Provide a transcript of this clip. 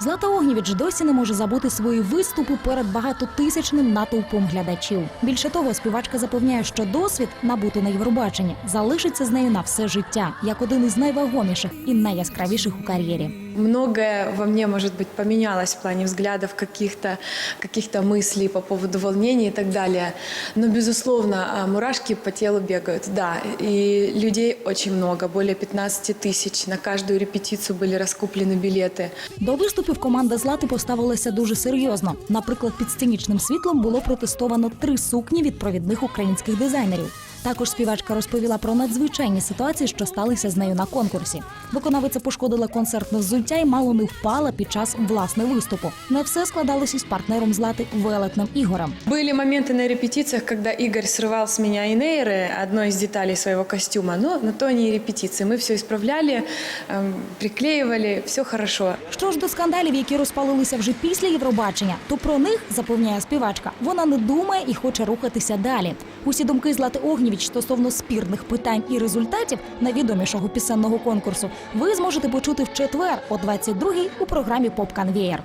Злата Огнєвіч досі не може забути свої виступи перед багатотисячним натовпом глядачів. Більше того, співачка запевняє, що досвід, набутий на Євробаченні, залишиться з нею на все життя, як один із найвагоміших і найяскравіших у кар'єрі Многое во мне, может быть, поменялось в плане взглядов, каких-то каких мыслей по поводу волнений и так далее. Но, безусловно, а, мурашки по телу бегают, да. И людей очень много, более 15 тысяч. На каждую репетицию были раскуплены билеты. До виступів команда Злати поставилася дуже серйозно. Наприклад, під сценічним світлом було протестовано три сукні від провідних українських дизайнерів. Також співачка розповіла про надзвичайні ситуації, що сталися з нею на конкурсі. Виконавиця пошкодила концертне взуття і мало не впала під час власне виступу. Не все складалося із партнером Злати велетним Ігорем. Были моменты на репетициях, когда Игорь срывал с меня инейры, одной из деталей своего костюма, но на то они и репетиции. Мы все исправляли, эм, приклеивали, все хорошо. Що ж до скандалів, які розпалилися вже після Євробачення, то про них запевняє співачка. Вона не думає і хоче рухатися далі. Усі думки Злати Огнєвіч стосовно спірних питань і результатів найвідомішого пісенного конкурсу ви зможете почути в четвер о 22-й у програмі Поп Конвєєр.